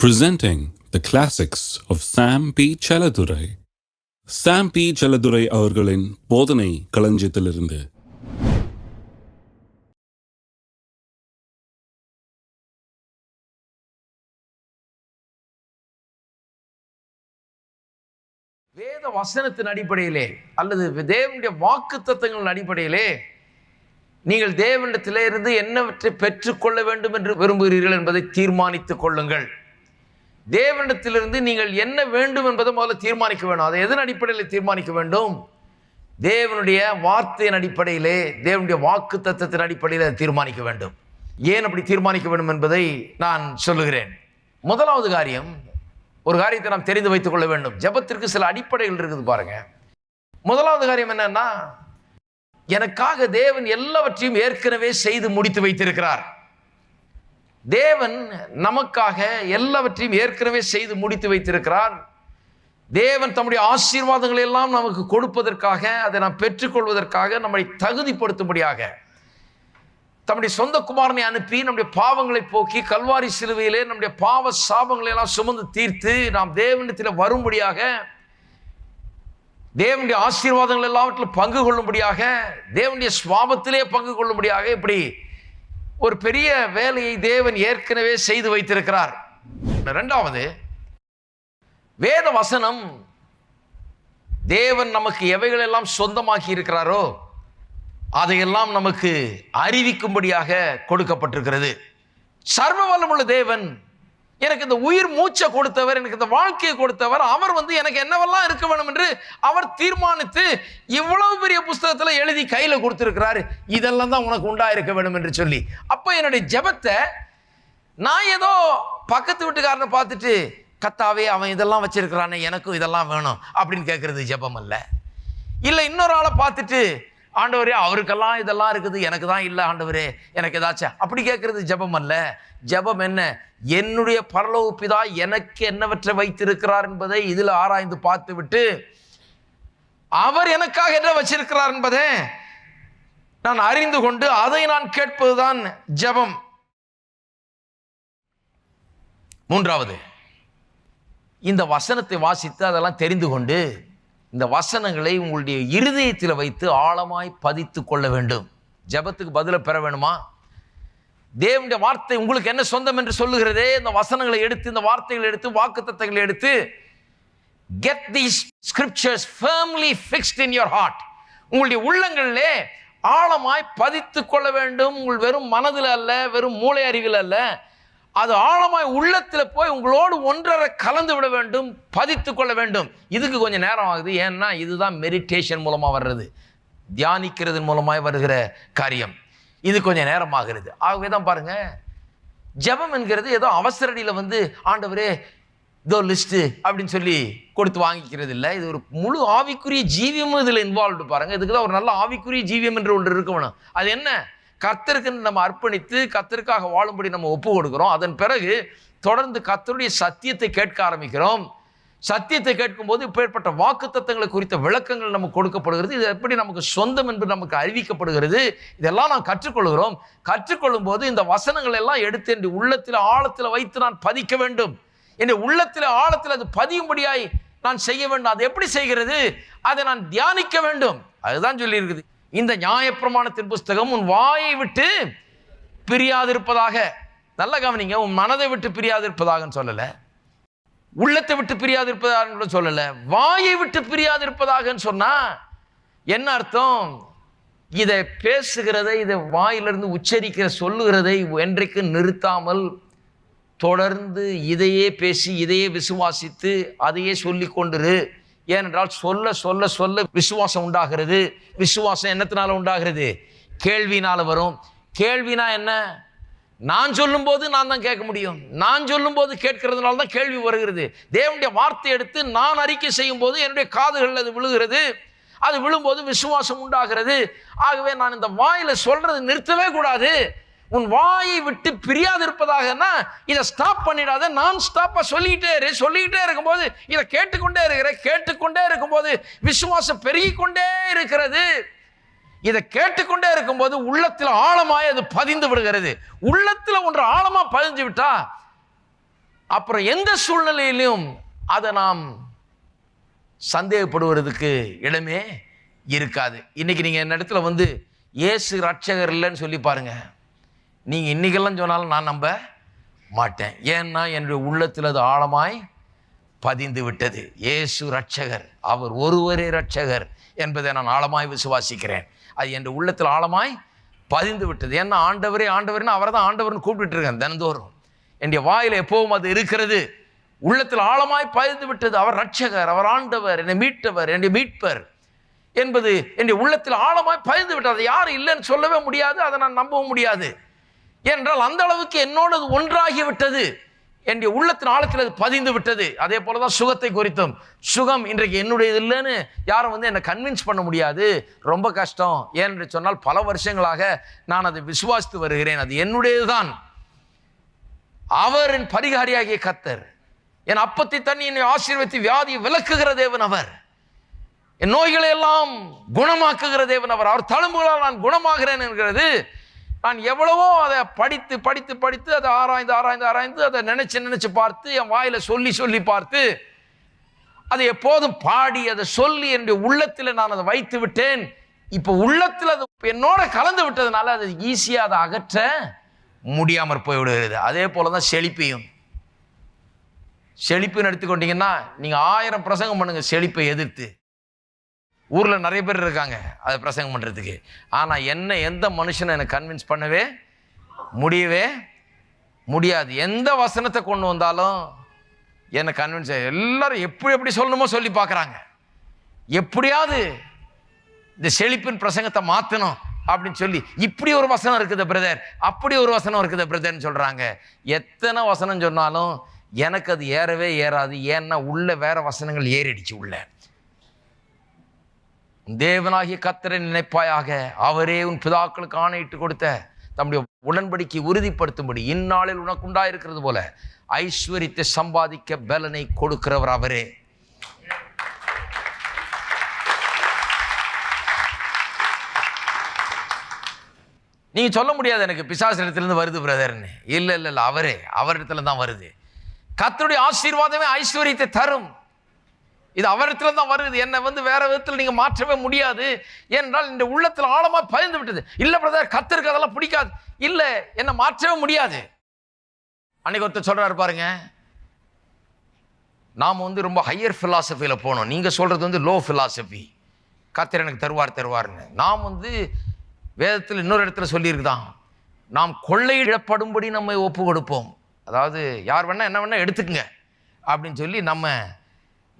presenting the classics of Sam P. Chaladurai. Sam P. Chaladurai அவர்களின் போதனை களஞ்சியத்திலிருந்து வேத வசனத்தின் அடிப்படையிலே அல்லது தேவனுடைய வாக்கு தத்துவங்களின் அடிப்படையிலே நீங்கள் தேவனிடத்திலே இருந்து என்னவற்றை பெற்றுக்கொள்ள வேண்டும் என்று விரும்புகிறீர்கள் என்பதை தீர்மானித்துக் கொள்ளுங்கள் தேவனிடத்திலிருந்து நீங்கள் என்ன வேண்டும் என்பதை முதல்ல தீர்மானிக்க வேண்டும். அதை எதன் அடிப்படையில் தீர்மானிக்க வேண்டும்? தேவனுடைய வார்த்தையின் அடிப்படையிலே தேவனுடைய வாக்கு தத்துவத்தின் அடிப்படையில் அதை தீர்மானிக்க வேண்டும். ஏன் அப்படி தீர்மானிக்க வேண்டும் என்பதை நான் சொல்லுகிறேன். முதலாவது காரியம் ஒரு காரியத்தை நாம் தெரிந்து வைத்துக் கொள்ள வேண்டும். ஜெபத்திற்கு சில அடிப்படைகள் இருக்குது பாருங்க. முதலாவது காரியம் என்னன்னா எனக்காக தேவன் எல்லாவற்றையும் ஏற்கனவே செய்து முடித்து வைத்திருக்கிறார். தேவன் நமக்காக எல்லாவற்றையும் ஏற்கனவே செய்து முடித்து வைத்திருக்கிறார். தேவன் தம்முடைய ஆசீர்வாதங்களை எல்லாம் நமக்கு கொடுப்பதற்காக அதை நாம் பெற்றுக்கொள்வதற்காக நம்மை தகுதிப்படுத்தும்படியாக தம்முடைய சொந்த குமாரனை அனுப்பி நம்முடைய பாவங்களை போக்கி கல்வாரி சிலுவையிலே நம்முடைய பாவ சாபங்களை எல்லாம் சுமந்து தீர்த்து நாம் தேவனிடத்தில் வரும்படியாக தேவனுடைய ஆசீர்வாதங்கள் எல்லாவற்றிலும் பங்கு கொள்ளும்படியாக தேவனுடைய சுவாபத்திலே பங்கு கொள்ளும்படியாக இப்படி ஒரு பெரிய வேலையை தேவன் ஏற்கனவே செய்து வைத்திருக்கிறார். ரெண்டாவது வேத வசனம் தேவன் நமக்கு எவைகளெல்லாம் சொந்தமாக்கி இருக்கிறாரோ அதையெல்லாம் நமக்கு அறிவிக்கும்படியாக கொடுக்கப்பட்டிருக்கிறது. சர்வ வல்லமுள்ள தேவன் எனக்கு இந்த உயிர் மூச்சை கொடுத்தவர் எனக்கு இந்த வாழ்க்கையை கொடுத்தவர் அவர் வந்து எனக்கு என்னவெல்லாம் இருக்க வேணும் என்று அவர் தீர்மானித்து இவ்வளவு பெரிய புஸ்தகத்தில் எழுதி கையில் கொடுத்துருக்கிறாரு. இதெல்லாம் தான் உனக்கு உண்டாயிருக்க வேணும் என்று சொல்லி. அப்போ என்னுடைய ஜெபத்தை நான் ஏதோ பக்கத்து வீட்டுக்காரனை பார்த்துட்டு கத்தாவே அவன் இதெல்லாம் வச்சிருக்கிறானே எனக்கும் இதெல்லாம் வேணும் அப்படின்னு கேட்கறது ஜபம் அல்ல. இல்லை இன்னொரு ஆளை பார்த்துட்டு ஆண்டவரே அவருக்கெல்லாம் இதெல்லாம் இருக்குது எனக்கு தான் இல்லை ஆண்டவரே எனக்கு ஏதாச்சும் அப்படி கேட்குறது ஜெபம் அல்ல. ஜெபம் என்ன? என்னுடைய பரலோக பிதா எனக்கு என்னவற்றை வைத்திருக்கிறார் என்பதை இதில் ஆராய்ந்து பார்த்து விட்டு அவர் எனக்காக என்ன வச்சிருக்கிறார் என்பதை நான் அறிந்து கொண்டு அதை நான் கேட்பதுதான் ஜெபம். மூன்றாவது இந்த வசனத்தை வாசித்து அதெல்லாம் தெரிந்து கொண்டு இந்த வசனங்களை உங்களுடைய இருதயத்தில் வைத்து ஆழமாய் பதித்து கொள்ள வேண்டும். ஜெபத்துக்கு பதிலை பெற வேணுமா? தேவனுடைய வார்த்தை உங்களுக்கு என்ன சொந்தம் என்று சொல்லுகிறதே? இந்த வசனங்களை எடுத்து இந்த வார்த்தைகளை எடுத்து வாக்கு எடுத்து get these scriptures firmly fixed in your heart உங்களுடைய உள்ளங்களிலே ஆழமாய் பதித்து கொள்ள வேண்டும். உங்கள் வெறும் மனதில் அல்ல வெறும் மூளை அறிவில் அல்ல. அது ஆழமாய் உள்ளத்தில் போய் உங்களோடு ஒன்றரை கலந்து விட வேண்டும் பதித்து கொள்ள வேண்டும். இதுக்கு கொஞ்சம் நேரம் ஆகுது. ஏன்னா இதுதான் மெடிடேஷன் மூலமாக வர்றது. தியானிக்கிறதன் மூலமாய் வருகிற காரியம். இது கொஞ்சம் நேரம் ஆகிறது. ஆகவே தான் பாருங்க ஜெபம் என்கிறது ஏதோ அவசரடியில் வந்து ஆண்டவரே இதோ லிஸ்ட்டு அப்படின்னு சொல்லி கொடுத்து வாங்கிக்கிறது இல்லை. இது ஒரு முழு ஆவிக்குரிய ஜீவியமும் இதில் இன்வால்வ்டு பாருங்கள் இதுக்கு தான் ஒரு நல்ல ஆவிக்குரிய ஜீவியம் என்று ஒன்று இருக்கணும் அது என்ன? கத்தருக்கு நம்ம அர்ப்பணித்து கத்தருக்காக வாழும்படி நம்ம ஒப்பு கொடுக்குறோம். அதன் பிறகு தொடர்ந்து கத்தருடைய சத்தியத்தை கேட்க ஆரம்பிக்கிறோம். சத்தியத்தை கேட்கும்போது இப்பேற்பட்ட வாக்கு தத்தங்களை குறித்த விளக்கங்கள் நமக்கு கொடுக்கப்படுகிறது. இது எப்படி நமக்கு சொந்தம் என்று நமக்கு அறிவிக்கப்படுகிறது. இதெல்லாம் நாம் கற்றுக்கொள்கிறோம். கற்றுக்கொள்ளும் போது இந்த வசனங்கள் எல்லாம் எடுத்து என்று உள்ளத்தில் ஆழத்தில் வைத்து நான் பதிக்க வேண்டும். என்னை உள்ளத்தில் ஆழத்தில் அது பதியும்படியாய் நான் செய்ய வேண்டும். அது எப்படி செய்கிறது? அதை நான் தியானிக்க வேண்டும். அதுதான் சொல்லியிருக்குது. இந்த நியாயப்பிரமாணத்தின் புஸ்தகம் உன் வாயை விட்டு பிரியாதிருப்பதாக. நல்ல கவனிங்க உன் மனதை விட்டு பிரியாதிருப்பதாகன்னு சொல்லலை. உள்ளத்தை விட்டு பிரியாதிருப்பதாக சொல்லலை. வாயை விட்டு பிரியாதிருப்பதாகன்னு சொன்னால் என்ன அர்த்தம்? இதை பேசுகிறதை இதை வாயிலிருந்து உச்சரிக்கிற சொல்லுகிறதை என்றைக்கு நிறுத்தாமல் தொடர்ந்து இதையே பேசி இதையே விசுவாசித்து அதையே சொல்லி கொண்டிரு ஏனென்றால் சொல்ல சொல்ல சொல்ல விசுவாசம் உண்டாகிறது. விசுவாசம் என்னத்தினால உண்டாகிறது? கேள்வினால வரும். கேள்வினா என்ன? நான் சொல்லும்போது நான் தான் கேட்க முடியும். நான் சொல்லும்போது கேட்கறதுனால தான் கேள்வி வருகிறது. தேவனுடைய வார்த்தை எடுத்து நான் அறிக்கை செய்யும் போது என்னுடைய காதுகளில் அது விழுகிறது. அது விழும்போது விசுவாசம் உண்டாகிறது. ஆகவே நான் இந்த வாயில சொல்றது நிறுத்தவே கூடாது. உன் வாயை விட்டு பிரியாது இதை ஸ்டாப் பண்ணிடாத நான் ஸ்டாப்பாக சொல்லிக்கிட்டே இரு. சொல்லிக்கிட்டே இருக்கும்போது இதை கேட்டுக்கொண்டே இருக்கிற கேட்டுக்கொண்டே இருக்கும்போது விசுவாசம் பெருகிக்கொண்டே இருக்கிறது. இதை கேட்டுக்கொண்டே இருக்கும்போது உள்ளத்தில் ஆழமாய் அது பதிந்து விடுகிறது. உள்ளத்தில் ஒன்று ஆழமாக பதிஞ்சு விட்டா அப்புறம் எந்த சூழ்நிலையிலும் அதை நாம் சந்தேகப்படுவதற்கு இடமே இருக்காது. இன்னைக்கு நீங்கள் என்ன இடத்துல வந்து இயேசு ரட்சகர் இல்லைன்னு சொல்லி பாருங்கள் நீங்கள் இன்னைக்கெல்லாம் சொன்னாலும் நான் நம்ப மாட்டேன். ஏன்னா என்னுடைய உள்ளத்தில் அது ஆழமாய் பதிந்து விட்டது. இயேசு ரட்சகர் அவர் ஒருவரே ரட்சகர் என்பதை நான் ஆழமாய் விசுவாசிக்கிறேன். அது என் உள்ளத்தில் ஆழமாய் பதிந்து விட்டது. ஏன்னா ஆண்டவரே ஆண்டவர்னு அவரை தான் ஆண்டவர்னு கூப்பிட்டுருக்கேன் இருக்கேன் தினந்தோறும். என்னுடைய வாயில் எப்பவும் அது இருக்கிறது. உள்ளத்தில் ஆழமாய் பதிந்து விட்டது. அவர் ரட்சகர் அவர் ஆண்டவர் என்னை மீட்டவர் என்னுடைய மீட்பர் என்பது என்னுடைய உள்ளத்தில் ஆழமாய் பதிந்து விட்டது. யாரும் இல்லைன்னு சொல்லவே முடியாது. அதை நான் நம்பவும் முடியாது. என்றால் அந்த அளவுக்கு என்னோடு அது ஒன்றாகி என்னுடைய உள்ளத்தின் ஆழத்தில் அது பதிந்து விட்டது. அதே போல தான் சுகத்தை குறித்தும். சுகம் இன்றைக்கு என்னுடையது இல்லைன்னு யாரும் வந்து என்னை கன்வின்ஸ் பண்ண முடியாது. ரொம்ப கஷ்டம். ஏன்னு சொன்னால் பல வருஷங்களாக நான் அதை விசுவாசித்து வருகிறேன். அது என்னுடையது தான் அவரின் பரிகாரியாகிய கத்தர் என் அப்பத்தை தண்ணி என்னை ஆசீர்வதித்து வியாதியை விளக்குகிற தேவன் அவர். என் நோய்களை எல்லாம் குணமாக்குகிற தேவன் அவர். அவர் தழும்புகளால் நான் குணமாகிறேன் என்கிறது நான் எவ்வளவோ அதை படித்து படித்து படித்து அதை ஆராய்ந்து ஆராய்ந்து ஆராய்ந்து அதை நினச்சி நினச்சி பார்த்து என் வாயில் சொல்லி சொல்லி பார்த்து அதை எப்போதும் பாடி அதை சொல்லி என்னுடைய உள்ளத்தில் நான் அதை வைத்து விட்டேன். இப்போ உள்ளத்தில் அது என்னோட கலந்து விட்டதுனால அது ஈஸியாக அதை அகற்ற முடியாமற் போய்விடுகிறது. அதே போல தான் செழிப்பையும். செழிப்புன்னு எடுத்துக்கொண்டீங்கன்னா நீங்கள் ஆயிரம் பிரசங்கம் பண்ணுங்கள் செழிப்பை எதிர்த்து. ஊரில் நிறைய பேர் இருக்காங்க அதை பிரசங்கம் பண்ணுறதுக்கு ஆனால் என்ன எந்த மனுஷனை எனக்கு கன்வின்ஸ் பண்ணவே முடியவே முடியாது. எந்த வசனத்தை கொண்டு வந்தாலும் என்னை கன்வின்ஸ் எல்லாரும் எப்படி எப்படி சொல்லணுமோ சொல்லி பார்க்குறாங்க. எப்படியாவது இந்த செழிப்பின் பிரசங்கத்தை மாற்றணும் அப்படின்னு சொல்லி இப்படி ஒரு வசனம் இருக்குது பிரதர் அப்படி ஒரு வசனம் இருக்குது பிரதர்னு சொல்கிறாங்க எத்தனை வசனம் சொன்னாலும் எனக்கு அது ஏறவே ஏறாது. ஏன்னா உள்ள வேற வசனங்கள் ஏறிடுச்சு உள்ள. தேவனாகிய கத்தரை நினைப்பாயாக. அவரே உன் பிதாக்களுக்கு ஆணையிட்டு கொடுத்த தம்முடைய உடன்படிக்கை உறுதிப்படுத்தும்படி இந்நாளில் உனக்கு உண்டாயிருக்கிறது போல ஐஸ்வர்யத்தை சம்பாதிக்க பலனை கொடுக்கிறவர் அவரே. நீங்கள் சொல்ல முடியாது எனக்கு பிசாசு இடத்துலேருந்து வருது பிரதர்னு இல்லை இல்லை இல்லை அவரே அவரிடத்துல தான் வருது. கத்தருடைய ஆசீர்வாதமே ஐஸ்வர்யத்தை தரும். இது அவரத்தில் தான் வருது. என்னை வந்து வேற விதத்தில் நீங்கள் மாற்றவே முடியாது ஏனென்றால் இந்த உள்ளத்தில் ஆழமாக பயந்து விட்டது. இல்லை பிரதர் கத்திருக்கு அதெல்லாம் பிடிக்காது. இல்லை என்னை மாற்றவே முடியாது. அன்னைக்கு ஒருத்தர் சொல்கிறாரு பாருங்க. நாம் வந்து ரொம்ப ஹையர் ஃபிலாசபியில் போனோம். நீங்கள் சொல்கிறது வந்து லோ ஃபிலாசபி கத்தர் எனக்கு தருவார் தருவார்னு. நாம் வந்து வேதத்தில் இன்னொரு இடத்துல சொல்லியிருக்குதான். நாம் கொள்ளையிடப்படும்படி நம்ம ஒப்பு கொடுப்போம் அதாவது யார் வேணால் என்ன வேணால் எடுத்துக்கங்க. அப்படின்னு சொல்லி நம்ம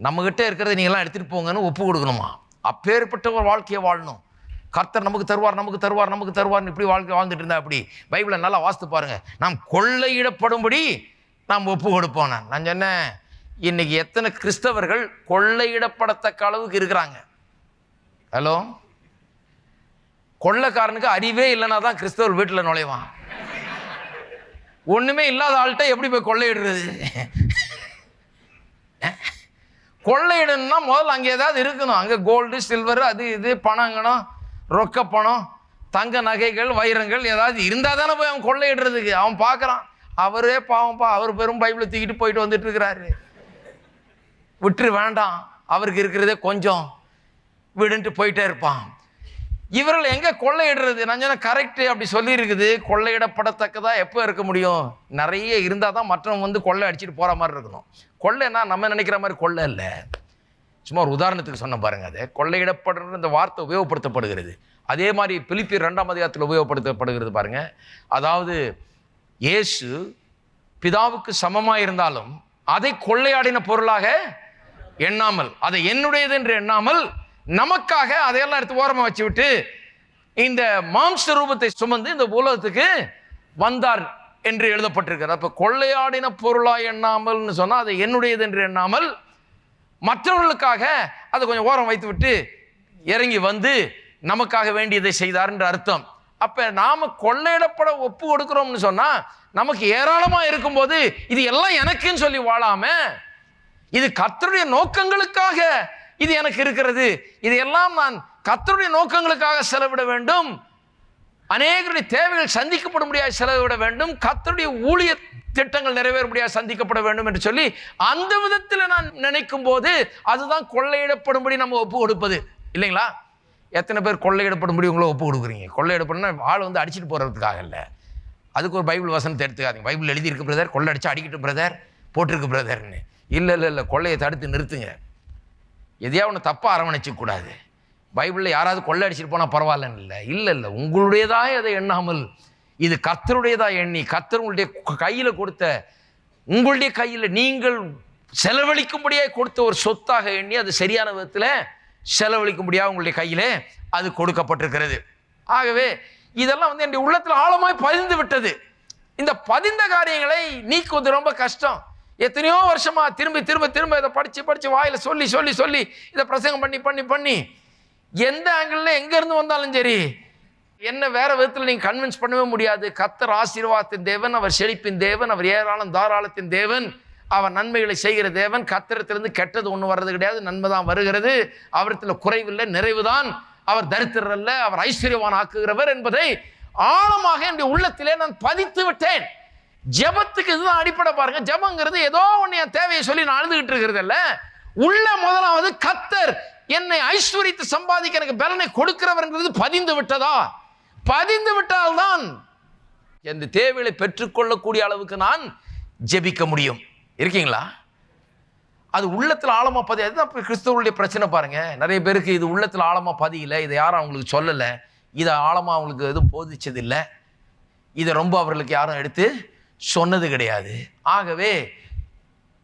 நம்மகிட்ட இருக்கிறத நீங்களாம் எடுத்துகிட்டு போங்கன்னு ஒப்பு கொடுக்கணுமா? அப்பேற்பட்ட ஒரு வாழ்க்கையை வாழணும். கர்த்தர் நமக்கு தருவார் நமக்கு தருவார் நமக்கு தருவார்னு இப்படி வாழ்க்கை வாழ்ந்துட்டு இருந்தா அப்படி பைபிளை நல்லா வாசித்து பாருங்கள் நாம் கொள்ளையிடப்படும்படி நாம் ஒப்பு கொடுப்போம் நான். நான் சொன்னேன் இன்னைக்கு எத்தனை கிறிஸ்தவர்கள் கொள்ளையிடப்படத்தக்க அளவுக்கு இருக்கிறாங்க. ஹலோ? கொள்ளைக்காரனுக்கு அறிவே இல்லைனா தான் கிறிஸ்தவர் வீட்டில் நுழைவான். ஒன்றுமே இல்லாத ஆள்கிட்ட எப்படி போய் கொள்ளையிடுறது? கொள்ளையிடணும்னா முதல்ல அங்கே ஏதாவது இருக்கணும். அங்கே கோல்டு சில்வர் அது இது பணங்கணம் ரொக்க பணம் தங்க நகைகள் வைரங்கள் ஏதாவது இருந்தால் தானே போய் அவன் கொள்ளையிடுறதுக்கு. அவன் பார்க்குறான். அவரே பாவம்ப்பா அவர் பெரும் பைபிளை தூக்கிட்டு போயிட்டு வந்துட்டு இருக்கிறாரு. விட்டுரு வேண்டாம். அவருக்கு இருக்கிறதே கொஞ்சம். விடுன்ட்டு போயிட்டே இருப்பான். இவர்கள் எங்கே கொள்ளையிடுறது? நான் சொன்ன அப்படி சொல்லியிருக்குது. கொள்ளையிடப்படத்தக்கதாக கொள்ளையிடப்படத்தக்கதா எப்போ இருக்க முடியும்? நிறைய இருந்தால் தான் மற்றவங்க வந்து கொள்ளை அடிச்சுட்டு போகிற மாதிரி இருக்கணும். கொள்ளைன்னா நம்ம நினைக்கிற மாதிரி கொள்ளை இல்லை. சும்மா ஒரு உதாரணத்துக்கு சொன்ன பாருங்க அது. கொள்ளையிடப்படுற இந்த வார்த்தை உபயோகப்படுத்தப்படுகிறது. அதே மாதிரி பிலிப்பி ரெண்டாம் அதிகாரத்தில் உபயோகப்படுத்தப்படுகிறது பாருங்க. அதாவது இயேசு பிதாவுக்கு சமமாக இருந்தாலும் அதை கொள்ளையாடின பொருளாக எண்ணாமல் அதை என்னுடையது என்று எண்ணாமல் நமக்காக அதையெல்லாம் எடுத்து ஓரமாக வச்சு விட்டு இந்த மாம்ச ரூபத்தை சுமந்து இந்த உலகத்துக்கு வந்தார் என்று எழுதப்பட்டிருக்கிறார் அப்போ கொள்ளையாடின பொருளாக எண்ணாமல்னு சொன்னால் அது என்னுடையது என்று எண்ணாமல் மற்றவர்களுக்காக அதை கொஞ்சம் ஓரம் வைத்து விட்டு இறங்கி வந்து நமக்காக வேண்டியதை செய்தார் என்று அர்த்தம். அப்போ நாம் கொள்ளையிடப்பட ஒப்பு கொடுக்குறோம்னு சொன்னால் நமக்கு ஏராளமாக இருக்கும்போது இது எல்லாம் எனக்குன்னு சொல்லி வாழாம இது கத்தருடைய நோக்கங்களுக்காக இது எனக்கு இருக்கிறது. இது எல்லாம் நான் கத்தருடைய நோக்கங்களுக்காக செலவிட வேண்டும். அநேகருடைய தேவைகள் சந்திக்கப்பட முடியாது செலவிட வேண்டும். கத்தருடைய ஊழிய திட்டங்கள் நிறைவேற முடியாது சந்திக்கப்பட வேண்டும் என்று சொல்லி அந்த விதத்தில் நான் நினைக்கும் போது அதுதான் கொள்ளையிடப்படும்படி நம்ம ஒப்பு கொடுப்பது. இல்லைங்களா? எத்தனை பேர் கொள்ளையிடப்படும்படி உங்களை ஒப்பு கொடுக்குறீங்க? கொள்ளையிடப்படும்னா ஆள் வந்து அடிச்சிட்டு போகிறதுக்காக இல்லை. அதுக்கு ஒரு பைபிள் வசனத்தை எடுத்துக்காதீங்க பைபிள் எழுதியிருக்கு பிரதர் கொள்ளை அடிச்சு அடிக்கட்டும் பிரதர் போட்டிருக்கு பிரதர்னு இல்லை இல்லை இல்லை கொள்ளையை தடுத்து நிறுத்துங்க. எதையா ஒன்று தப்பாக அரவணைச்சிக்கூடாது பைபிளில் யாராவது கொள்ளை அடிச்சிட்டு போனால் பரவாயில்லன்னு இல்லை இல்லை. இல்லை உங்களுடையதாய் அதை எண்ணாமல் இது கத்தருடையதாக எண்ணி கத்தர் உங்களுடைய கையில் கொடுத்த உங்களுடைய கையில் நீங்கள் செலவழிக்கும்படியாக கொடுத்த ஒரு சொத்தாக எண்ணி அது சரியான விதத்தில் செலவழிக்கும்படியாக உங்களுடைய கையில் அது கொடுக்கப்பட்டிருக்கிறது. ஆகவே இதெல்லாம் வந்து என்னுடைய உள்ளத்தில் ஆழமாய் பதிந்து விட்டது. இந்த பதிந்த காரியங்களை நீக்குவது ரொம்ப கஷ்டம். எத்தனையோ வருஷமா திரும்பி திரும்ப திரும்ப இதை படித்து படித்து வாயில் சொல்லி சொல்லி சொல்லி இதை பிரசங்கம் பண்ணி பண்ணி பண்ணி. எந்த ஆங்கிளில் எங்கேருந்து வந்தாலும் சரி என்ன வேற விதத்தில் நீங்கள் கன்வின்ஸ் பண்ணவே முடியாது. கத்தர் ஆசீர்வாதத்தின் தேவன் அவர் செழிப்பின் தேவன் அவர் ஏராளம் தாராளத்தின் தேவன் அவர் நன்மைகளை செய்கிற தேவன். கத்திரத்திலிருந்து கெட்டது ஒன்றும் வர்றது கிடையாது நன்மை தான் வருகிறது. அவரத்தில் குறைவில்லை நிறைவு தான் அவர் தரித்திரல்ல அவர் ஐஸ்வர்யவான் ஆக்குகிறவர் என்பதை ஆழமாக என்னுடைய உள்ளத்திலே நான் பதித்து விட்டேன். ஜெபத்துக்கு இதுதான் அடிப்படை பாருங்க. ஜபங்கிறது ஏதோ ஒன்று என் தேவையை சொல்லி நான் அழுதுகிட்டு இருக்கிறது இல்லை உள்ள முதலாவது கத்தர் என்னை ஐஸ்வர்யத்தை சம்பாதிக்க எனக்கு பலனை கொடுக்கிறவர்ங்கிறது பதிந்து விட்டதா? பதிந்து விட்டால்தான் எந்த தேவைகளை பெற்றுக்கொள்ளக்கூடிய அளவுக்கு நான் ஜெபிக்க முடியும். இருக்கீங்களா? அது உள்ளத்தில் ஆழமாக பதி அதுதான் இப்ப கிறிஸ்தவர்களுடைய பிரச்சனை பாருங்கள் நிறைய பேருக்கு இது உள்ளத்தில் ஆழமாக பதியலை. இதை யாரும் அவங்களுக்கு சொல்லலை. இதை ஆழமாக அவங்களுக்கு எதுவும் போதிச்சது இல்லை இதை ரொம்ப அவர்களுக்கு யாரும் எடுத்து சொன்னது கிடையாது. ஆகவே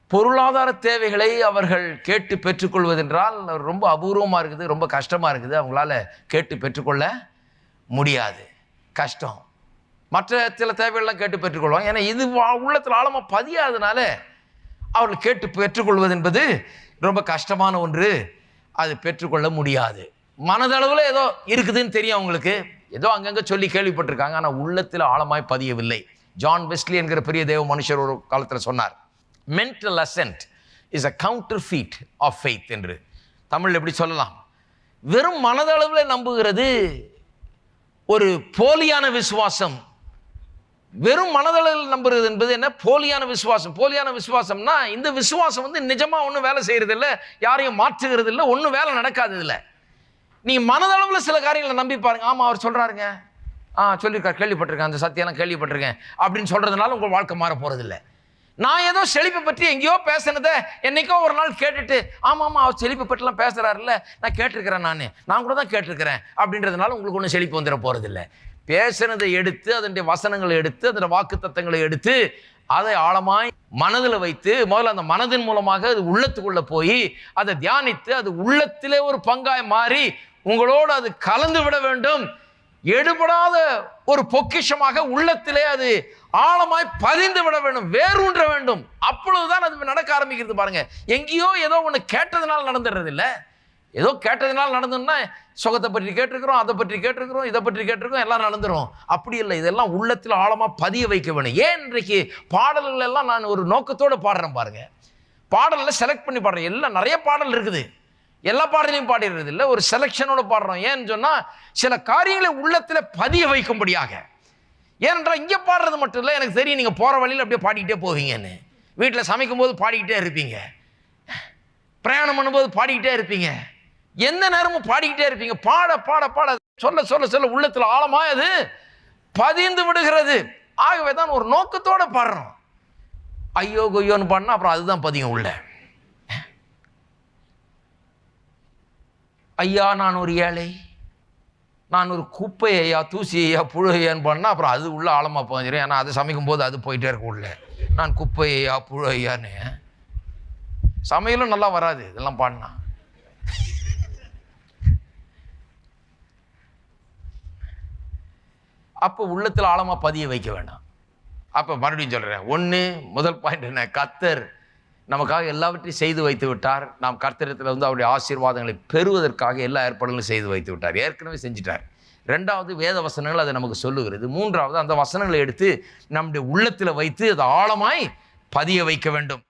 பொருளாதார தேவைகளை அவர்கள் கேட்டு பெற்றுக்கொள்வதென்றால் ரொம்ப அபூர்வமாக இருக்குது ரொம்ப கஷ்டமாக இருக்குது. அவங்களால கேட்டு பெற்றுக்கொள்ள முடியாது. கஷ்டம். மற்ற சில தேவைகள்லாம் கேட்டு பெற்றுக்கொள்வாங்க. ஏன்னா இது வா- உள்ளத்தில் ஆழமாக பதியாதனால அவர்கள் கேட்டு பெற்றுக்கொள்வது என்பது ரொம்ப கஷ்டமான ஒன்று. அது பெற்றுக்கொள்ள முடியாது. மனதளவில் ஏதோ இருக்குதுன்னு தெரியும் அவங்களுக்கு. ஏதோ அங்கங்கே சொல்லி கேள்விப்பட்டிருக்காங்க. ஆனால் உள்ளத்தில் ஆழமாய் பதியவில்லை. ஜான் வெஸ்லி என்கிற பெரிய தேவ மனுஷர் ஒரு காலத்தில் சொன்னார் mental assent is a counterfeit of faith என்று. தமிழ் எப்படி சொல்லலாம்? வெறும் மனதளவில் நம்புகிறது ஒரு போலியான விசுவாசம். வெறும் மனதளவில் நம்புறது என்பது என்ன? போலியான விசுவாசம். போலியான விசுவாசம்னா இந்த விசுவாசம் வந்து நிஜமாக ஒன்றும் வேலை செய்கிறது இல்லை யாரையும் மாற்றுகிறது இல்லை ஒன்றும் வேலை நடக்காதது இல்லை நீங்கள் மனதளவில் சில காரியங்களை நம்பி பாருங்க. ஆமாம் அவர் சொல்கிறாருங்க ஆ சொல்லியிருக்கார் கேள்விப்பட்டிருக்கேன் அந்த சத்தியெல்லாம் கேள்விப்பட்டிருக்கேன். அப்படின்னு சொல்கிறதுனால உங்கள் வாழ்க்கை மாற போகிறதில்ல நான் ஏதோ செழிப்பை பற்றி எங்கேயோ பேசினதை என்னைக்கோ ஒரு நாள் கேட்டுட்டு ஆமாம் ஆமாம் அவர் செழிப்பை பற்றிலாம் பேசுகிறாருல்ல நான் கேட்டிருக்கிறேன் நான். நான் கூட தான் கேட்டிருக்கிறேன். அப்படின்றதுனால உங்களுக்கு ஒன்றும் செழிப்பு வந்துட போகிறதில்ல பேசினதை எடுத்து அதனுடைய வசனங்களை எடுத்து அதனுடைய வாக்கு தத்தங்களை எடுத்து அதை ஆழமாய் மனதில் வைத்து முதல்ல அந்த மனதின் மூலமாக அது உள்ளத்துக்குள்ளே போய் அதை தியானித்து அது உள்ளத்திலே ஒரு பங்காய் மாறி உங்களோடு அது கலந்து விட வேண்டும். எடுபடாத ஒரு பொக்கிஷமாக உள்ளத்திலே அது ஆழமாய் பதிந்து விட வேண்டும் வேரூன்ற வேண்டும். அப்பொழுதுதான் அது நடக்க ஆரம்பிக்கிறது பாருங்க. எங்கேயோ ஏதோ ஒன்று கேட்டதுனால நடந்துடுறது இல்லை ஏதோ கேட்டதுனால நடந்ததுன்னா சுகத்தை பற்றி கேட்டிருக்கிறோம் அதை பற்றி கேட்டிருக்கிறோம் இதை பற்றி கேட்டிருக்கிறோம் எல்லாம் நடந்துரும். அப்படி இல்லை இதெல்லாம் உள்ளத்தில் ஆழமாக பதிய வைக்க வேணும். ஏன் இன்றைக்கு பாடல்கள் எல்லாம் நான் ஒரு நோக்கத்தோடு பாடுறேன் பாருங்க. பாடலில் செலக்ட் பண்ணி பாடுறேன். எல்லாம் நிறைய பாடல் இருக்குது. எல்லா பாடலையும் பாடிடுறது இல்லை. ஒரு செலெக்ஷனோட பாடுறோம். ஏன்னு சொன்னால் சில காரியங்களை உள்ளத்தில் பதிய வைக்கும்படியாக. ஏனென்றால் இங்கே பாடுறது மட்டும் இல்லை. எனக்கு தெரியும் நீங்கள் போகிற வழியில் அப்படியே பாடிக்கிட்டே போவீங்கன்னு. வீட்டில் சமைக்கும் போது பாடிக்கிட்டே இருப்பீங்க. பிரயாணம் பண்ணும்போது பாடிக்கிட்டே இருப்பீங்க. எந்த நேரமும் பாடிக்கிட்டே இருப்பீங்க. பாட பாட பாட. சொல்ல சொல்ல சொல்ல உள்ளத்தில் ஆழமாக அது பதிந்து விடுகிறது. ஆகவே தான் ஒரு நோக்கத்தோடு பாடுறோம். ஐயோ கொய்யோன்னு பாடினா அப்புறம் அதுதான் பதியும் உள்ள. ஐயா நான் ஒரு ஏழை. நான் ஒரு குப்பை ஐயா தூசி ஐயா புழு ஐயான்னு பண்ணால் அப்புறம் அது உள்ள ஆழமாக பதிஞ்சிடும் ஏன்னா அது சமைக்கும் போது அது போயிட்டே இருக்கும் உள்ள. நான் குப்பை ஐயா புழு ஐயான்னு சமையலும் நல்லா வராது இதெல்லாம் பாடினா அப்போ உள்ளத்தில் ஆழமாக பதிய வைக்க வேண்டாம் அப்போ மறுபடியும் சொல்கிறேன் ஒன்று முதல் பாயிண்ட் என்ன? கத்தர். நமக்காக எல்லாவற்றையும் செய்து வைத்து விட்டார். நாம் கர்த்தரத்தில் வந்து அவருடைய ஆசீர்வாதங்களை பெறுவதற்காக எல்லா ஏற்பாடுகளும் செய்து வைத்து விட்டார். ஏற்கனவே செஞ்சிட்டார். ரெண்டாவது வேத வசனங்கள் அதை நமக்கு சொல்லுகிறது. மூன்றாவது அந்த வசனங்களை எடுத்து நம்முடைய உள்ளத்தில் வைத்து அதை ஆழமாய் பதிய வைக்க வேண்டும்.